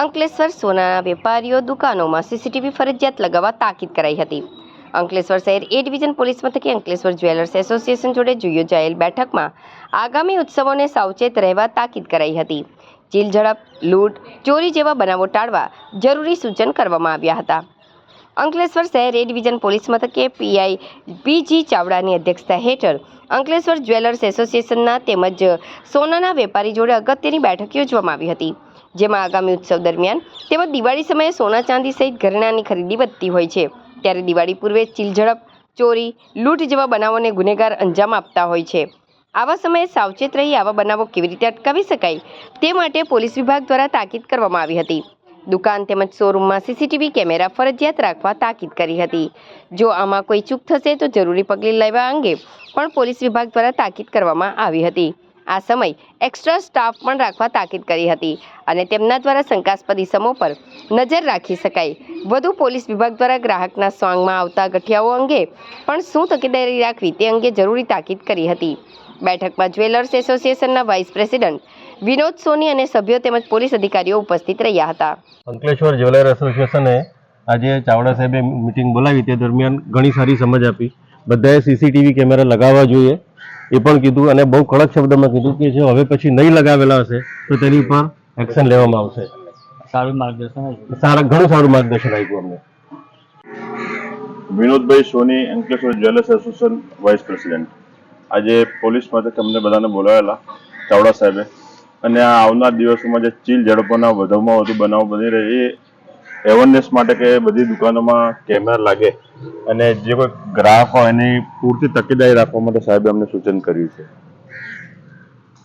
અંકલેશ્વર સોનાના વેપારીઓ દુકાનોમાં સીસીટીવી ફરજિયાત લગાવવા તાકીદ કરાઈ હતી. અંકલેશ્વર શહેર એ ડિવિઝન પોલીસ મથકે અંકલેશ્વર જ્વેલર્સ એસોસિએશન જોડે યોજાયેલ બેઠકમાં આગામી ઉત્સવોને સાવચેત રહેવા તાકીદ કરાઈ હતી. ચીલ ઝડપ, લૂંટ, ચોરી જેવા બનાવો ટાળવા જરૂરી સૂચન કરવામાં આવ્યા હતા. અંકલેશ્વર શહેર એ ડિવિઝન પોલીસ મથકે પીઆઈ પીજી ચાવડાની અધ્યક્ષતા હેઠળ અંકલેશ્વર જ્વેલર્સ એસોસિએશનના તેમજ સોનાના વેપારી જોડે અગત્યની બેઠક યોજવામાં આવી હતી. જેમાં આગામી ઉત્સવ દરમિયાન તેમજ દિવાળી સમયે સોના ચાંદી સહિત ઘરેણાની ખરીદી વધતી હોય છે. ત્યારે દિવાળી પૂર્વે ચીલઝડપ, ચોરી, લૂંટ જેવા બનાવોને ગુનેગાર અંજામ આપતા હોય છે. આવા સમયે સાવચેત રહી આવા બનાવો કેવી રીતે અટકાવી શકાય તે માટે પોલીસ વિભાગ દ્વારા તાકીદ કરવામાં આવી હતી. દુકાન તેમજ શોરૂમમાં સીસીટીવી કેમેરા ફરજિયાત રાખવા તાકીદ કરી હતી. જો આમાં કોઈ ચૂક થશે તો જરૂરી પગલાં લેવા અંગે પણ પોલીસ વિભાગ દ્વારા તાકીદ કરવામાં આવી હતી. આ સમય એક્સ્ટ્રા સ્ટાફ પણ રાખવા તાકીદ કરી હતી અને તેમના દ્વારા શંકાસ્પદ ઇસમો પર નજર રાખી શકાય. વધુ પોલીસ વિભાગ દ્વારા ગ્રાહકના સોંગમાં આવતા ગઠિયાઓ અંગે પણ શું તકેદારી રાખવી તે અંગે જરૂરી તાકીદ કરી હતી. બેઠકમાં જ્વેલર્સ એસોસિએશનના વાઇસ પ્રેસિડેન્ટ વિનોદ સોની અને સભ્યો તેમજ પોલીસ અધિકારીઓ ઉપસ્થિત રહ્યા હતા. અંકલેશ્વર જ્વેલર એસોસિએશને આજે ચાવડા સાહેબે મિટિંગ બોલાવી તે દરમિયાન ઘણી સારી સમજ આપી. બધાએ સીસીટીવી કેમેરા લગાવવા જોઈએ. એ પણ કીધું અને બહુ કડક શબ્દમાં કીધું કે જો હવે પછી નહીં લગાવેલા હશે તો તેની ઉપર એક્શન લેવામાં આવશે. સારું માર્ગદર્શન સારા ઘણું સારું માર્ગદર્શન આપ્યું અમને. Vinodbhai Soni Ankleshwar jewellers association vice president. આજે પોલીસ માટે અમને બધાને બોલાવેલા ચાવડા સાહેબે. અને આ આવનાર દિવસોમાં જે ચીલ ઝડપોના વધુમાં વધુ બનાવ બની રહે એ એવરનેસ માટે કે બધી દુકાનોમાં કેમેરા લાગે અને જે કોઈ ગ્રાહક હોય એની પૂરતી તકેદારી રાખવા માટે સાહેબે અમને સૂચન કર્યું છે.